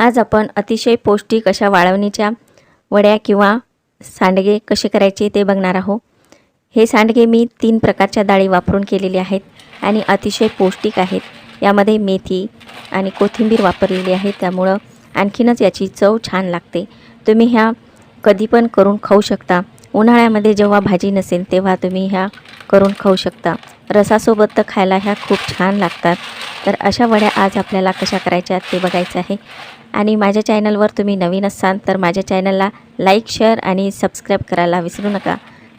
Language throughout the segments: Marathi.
आज आपण अतिशय पौष्टिक अशा वाळवणीच्या वड्या किंवा सांडगे कसे करायचे ते बघणार आहोत. हे सांडगे मी तीन प्रकारच्या डाळी वापरून केलेले आहेत आणि अतिशय पौष्टिक आहेत. यामध्ये मेथी आणि कोथिंबीर वापरलेली आहे. त्यामुळं आणखीनच याची चव छान लागते. तुम्ही ह्या कधी पण करून खाऊ शकता. उन्हाळ्यामध्ये जेव्हा भाजी नसेल तेव्हा तुम्ही ह्या करून खाऊ शकता. रसासोबत तर खायला ह्या खूप छान लागतात. तर अशा वड्या आज आपल्याला कशा करायच्या ते बघायचं आहे. आणि माझ्या चॅनलवर तुम्ही नवीन असाल तर माझ्या चॅनलला लाईक शेअर आणि सबस्क्राईब करायला विसरू नका.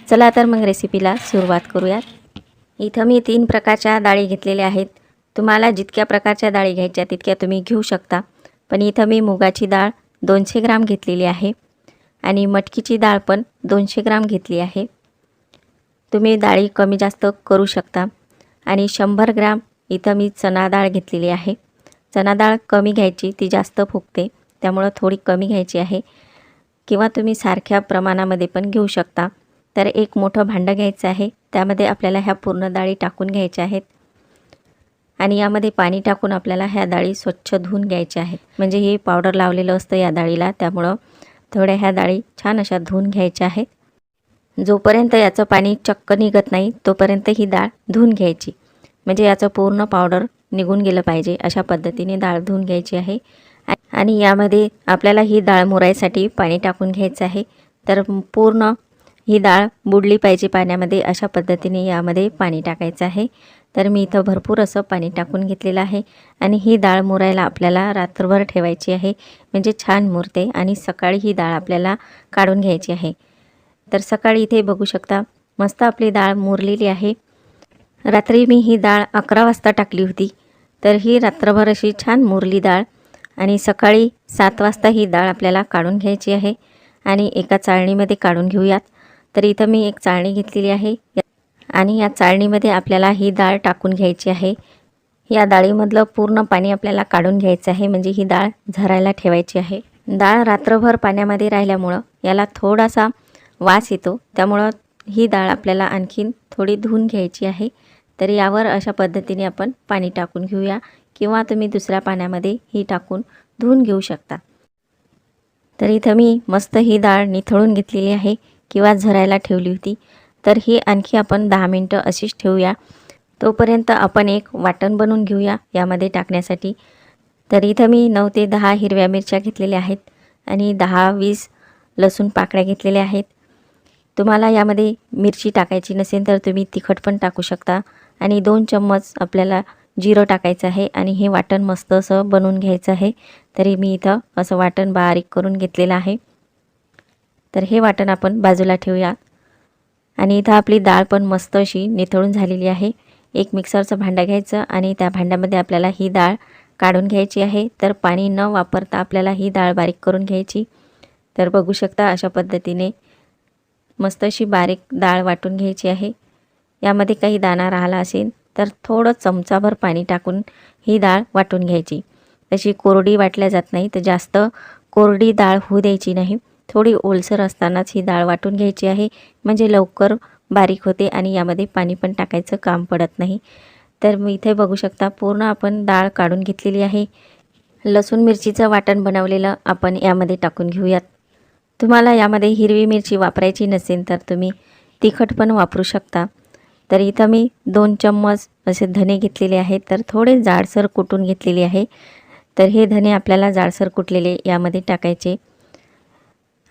चला तर मग रेसिपीला सुरुवात करूयात. इथं मी तीन प्रकारच्या डाळी घेतलेल्या आहेत. तुम्हाला जितक्या प्रकारच्या डाळी घ्यायच्या तितक्या तुम्ही घेऊ शकता. पण इथं मी मुगाची डाळ दोनशे ग्राम घेतलेली आहे आणि मटकीची डाळ पण दोनशे ग्राम घेतली आहे. तुम्ही डाळी कमी जास्त करू शकता आणि शंभर ग्राम इथं मी चणा डाळ घेतलेली आहे. चणा डाळ कमी घ्यायची ती जास्त फुगते. त्यामुळं थोडी कमी घ्यायची आहे. किंवा तुम्ही सारख्या प्रमाणामध्ये पण घेऊ शकता. तर एक मोठं भांडं घ्यायचं आहे. त्यामध्ये आपल्याला ह्या पूर्ण डाळी टाकून घ्यायच्या आहेत. आणि यामध्ये पाणी टाकून आपल्याला ह्या डाळी स्वच्छ धुवून घ्यायच्या आहेत म्हणजे हे पावडर लावलेलं असतं या डाळीला. त्यामुळं थोड्या ह्या डाळी छान अशा धुवून घ्यायच्या आहेत. जोपर्यंत याचं पाणी चक्क निघत नाही तोपर्यंत ही डाळ धुवून घ्यायची. म्हणजे याचं पूर्ण पावडर निघून गेलं पाहिजे अशा पद्धतीने डाळ धुवून घ्यायची आहे. आणि यामध्ये आपल्याला ही डाळ मुरायसाठी पाणी टाकून घ्यायचं आहे. तर पूर्ण ही डाळ बुडली पाहिजे पाण्यामध्ये अशा पद्धतीने यामध्ये पाणी टाकायचं आहे. तर मी इथं भरपूर असं पाणी टाकून घेतलेलं आहे. आणि ही डाळ मुरायला आपल्याला रात्रभर ठेवायची आहे. म्हणजे छान मुरते आणि सकाळी ही डाळ आपल्याला काढून घ्यायची आहे. तर सकाळी इथे बघू शकता मस्त आपली डाळ मुरलेली आहे. रात्री मी ही डाळ अकरा वाजता टाकली होती. तर ही रात्रभर अशी छान मुरली डाळ आणि सकाळी सात वाजता ही डाळ आपल्याला काढून घ्यायची आहे आणि एका चाळणीमध्ये काढून घेऊयात. तर इथं मी एक चाळणी घेतलेली आहे. आणि या चाळणीमध्ये आपल्याला ही डाळ टाकून घ्यायची आहे. या डाळीमधलं पूर्ण पाणी आपल्याला काढून घ्यायचं आहे म्हणजे ही डाळ झरायला ठेवायची आहे. डाळ रात्रभर पाण्यामध्ये राहिल्यामुळं याला थोडासा वास येतो. त्यामुळं ही डाळ आपल्याला आणखीन थोडी धुवून घ्यायची आहे. तर यावर अशा पद्धतीने आपण पाणी टाकून घेऊया किंवा तुम्ही दुसऱ्या पाण्यामध्ये ही टाकून धुवून घेऊ शकता. तर इथं मी मस्त ही डाळ निथळून घेतलेली आहे. किंवा झरायला ठेवली होती. तर ही आणखी आपण दहा मिनटं अशीच ठेवूया. तोपर्यंत आपण एक वाटण बनवून घेऊया यामध्ये टाकण्यासाठी. तर इथं मी नऊ ते दहा हिरव्या मिरच्या घेतलेल्या आहेत. आणि दहा वीस लसूण पाकळ्या घेतलेल्या आहेत. तुम्हाला यामध्ये मिरची टाकायची नसेल तर तुम्ही तिखट पण टाकू शकता. आणि दोन चम्मच आपल्याला जिरं टाकायचं आहे आणि हे वाटण मस्त असं बनवून घ्यायचं आहे. तरी मी इथं असं वाटण बारीक करून घेतलेलं आहे. तर हे वाटण आपण बाजूला ठेवूया. आणि इथं आपली डाळ पण मस्त अशी निथळून झालेली आहे. एक मिक्सरचं भांडं घ्यायचं आणि त्या भांड्यामध्ये आपल्याला ही डाळ काढून घ्यायची आहे. तर पाणी न वापरता आपल्याला ही डाळ बारीक करून घ्यायची. तर बघू शकता अशा पद्धतीने मस्त अशी बारीक डाळ वाटून घ्यायची आहे. यामध्ये काही दाणा राहिला असेल तर थोडं चमचाभर पाणी टाकून ही डाळ वाटून घ्यायची. तशी कोरडी वाटल्या जात नाही तर जास्त कोरडी डाळ होऊ द्यायची नाही. थोडी ओलसर असतानाच ही डाळ वाटून घ्यायची आहे. म्हणजे लवकर बारीक होते आणि यामध्ये पाणी पण टाकायचं काम पडत नाही. तर मी इथे बघू शकता पूर्ण आपण डाळ काढून घेतलेली आहे. लसूण मिरचीचं वाटण बनवलेलं आपण यामध्ये टाकून घेऊयात. तुम्हाला यामध्ये हिरवी मिरची वापरायची नसेल तर तुम्ही तिखट पण वापरू शकता. तर इथं मी दोन चम्मच असे धने घेतलेले आहेत. तर थोडे जाडसर कुटून घेतलेले आहे. तर हे धने आपल्याला जाडसर कुटलेले यामध्ये टाकायचे.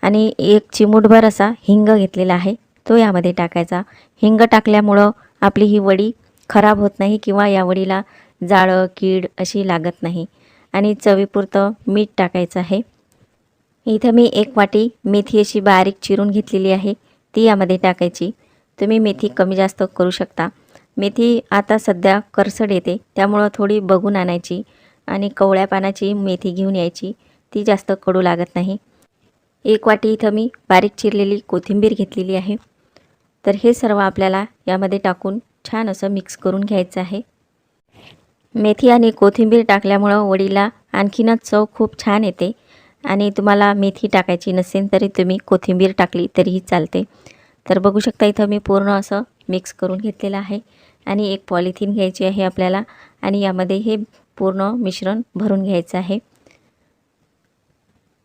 आणि एक चिमूटभर असा हिंग घेतलेला आहे. तो यामध्ये टाकायचा. हिंग टाकल्यामुळं आपली ही वडी खराब होत नाही किंवा या वडीला जाळं कीड अशी लागत नाही. आणि चवीपुरतं मीठ टाकायचं आहे. इथं मी एक वाटी मेथी अशी बारीक चिरून घेतलेली आहे. ती यामध्ये टाकायची. तुम्ही मेथी कमी जास्त करू शकता. मेथी आता सध्या करसड येते. त्यामुळं थोडी बघून आणायची आणि कवळ्या पानाची मेथी घेऊन यायची. ती जास्त कडू लागत नाही. एक वाटी इथं मी बारीक चिरलेली कोथिंबीर घेतलेली आहे. तर हे सर्व आपल्याला यामध्ये टाकून छान असं मिक्स करून घ्यायचं आहे. मेथी आणि कोथिंबीर टाकल्यामुळं वडीला आणखीनच चव खूप छान येते. आणि तुम्हाला मेथी टाकायची नसेल तरी तुम्ही कोथिंबीर टाकली तरीही चालते. तर बघू शकता इथं मी पूर्ण असं मिक्स करून घेतलेलं आहे. आणि एक पॉलिथिन घ्यायची आहे आपल्याला आणि यामध्ये हे पूर्ण मिश्रण भरून घ्यायचं आहे.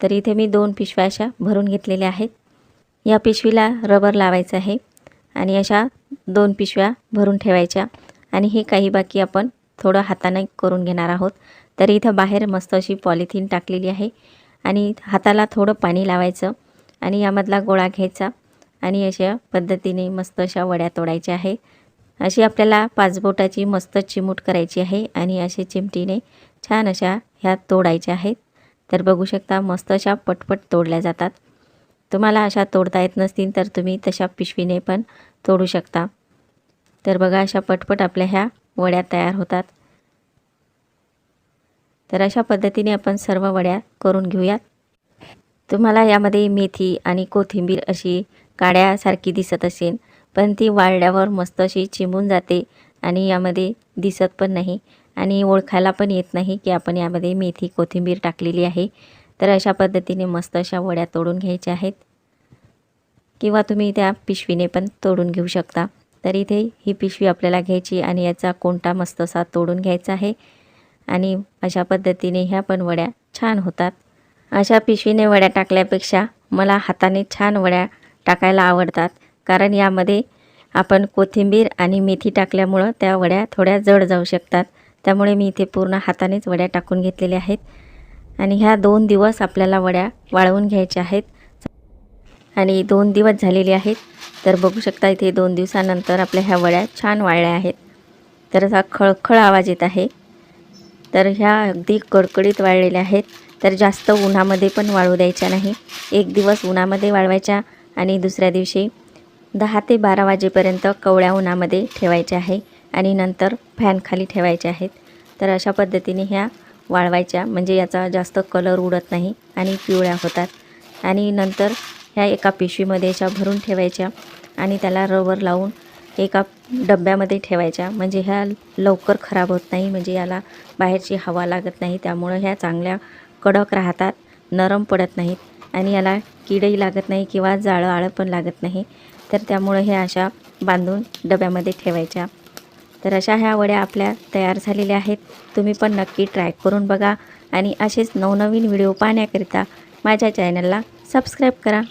तर इथे मी दोन पिशव्या अशा भरून घेतलेल्या आहेत. या पिशवीला रबर लावायचं आहे आणि अशा दोन पिशव्या भरून ठेवायच्या आणि हे काही बाकी आपण थोडं हाताने करून घेणार आहोत. तर इथं बाहेर मस्त अशी पॉलिथिन टाकलेली आहे. आणि हाताला थोडं पाणी लावायचं आणि यामधला गोळा घ्यायचा. आणि अशा पद्धतीने मस्त अशा वड्या तोडायच्या आहे. अशी आपल्याला पाचबोटाची मस्त चिमूट करायची आहे आणि असे चिमटीने छान अशा ह्या तोडायच्या आहेत. तर बघू शकता मस्त अशा पटपट तोडल्या जातात. तुम्हाला अशा तोडता येत नसतील तर तुम्ही तशा पिशवीने पण तोडू शकता. तर बघा अशा पटपट आपल्या ह्या वड्या तयार होतात. तर अशा पद्धतीने आपण सर्व वड्या करून घेऊयात. तुम्हाला यामध्ये मेथी आणि कोथिंबीर अशी काड्यासारखी दिसत असेल पण ती वाळल्यावर मस्त अशी चिमून जाते आणि यामध्ये दिसत पण नाही आणि ओळखायला पण येत नाही की आपण यामध्ये मेथी कोथिंबीर टाकलेली आहे. तर अशा पद्धतीने मस्त अशा वड्या तोडून घ्यायच्या आहेत. किंवा तुम्ही त्या पिशवीने पण तोडून घेऊ शकता. तर इथे ही पिशवी आपल्याला घ्यायची आणि याचा कोणता मस्त असा तोडून घ्यायचा आहे. आणि अशा पद्धतीने ह्या पण वड्या छान होतात. अशा पिशवीने वड्या टाकल्यापेक्षा मला हाताने छान वड्या टाकायला आवडतात. कारण यामध्ये आपण कोथिंबीर आणि मेथी टाकल्यामुळं त्या वड्या थोड्या जड जाऊ शकतात. त्यामुळे मी इथे पूर्ण हातानेच वड्या टाकून घेतलेल्या आहेत. आणि ह्या दोन दिवस आपल्याला वड्या वाळवून घ्यायच्या आहेत. आणि दोन दिवस झालेले आहेत. तर बघू शकता इथे दोन दिवसानंतर आपल्या ह्या वड्या छान वाळल्या आहेत. तर असा खळखळ आवाज येत आहे. तर ह्या अगदी कडकडीत वाळलेल्या आहेत. तर जास्त उन्हामध्ये पण वाळू द्यायच्या नाही. एक दिवस उन्हामध्ये वाळवायच्या आणि दुसऱ्या दिवशी दहा ते बारा वाजेपर्यंत कवळ्या उन्हामध्ये ठेवायच्या आहे आणि नंतर फॅनखाली ठेवायच्या आहेत. तर अशा पद्धतीने ह्या वाळवायच्या. म्हणजे याचा जास्त कलर उडत नाही आणि पिवळ्या होतात. आणि नंतर ह्या एका पिशवीमध्ये अशा भरून ठेवायच्या आणि त्याला रबर लावून एका डब्यामध्ये ठेवायच्या. म्हणजे ह्या लवकर खराब होत नाही. म्हणजे याला बाहेरची हवा लागत नाही. त्यामुळं ह्या चांगल्या कडक राहतात. नरम पडत नाहीत. आणि याला किडही लागत नाही किंवा जाळं आळं पण लागत नाही. तर त्यामुळं ह्या अशा बांधून डब्यामध्ये ठेवायच्या. तर अशा ह्या वड्या आपल्या तयार झालेल्या आहेत. तुम्ही पण नक्की ट्राय करून बघा. आणि असेच नवनवीन व्हिडिओ पाहण्याकरिता माझ्या चॅनलला सबस्क्राईब करा.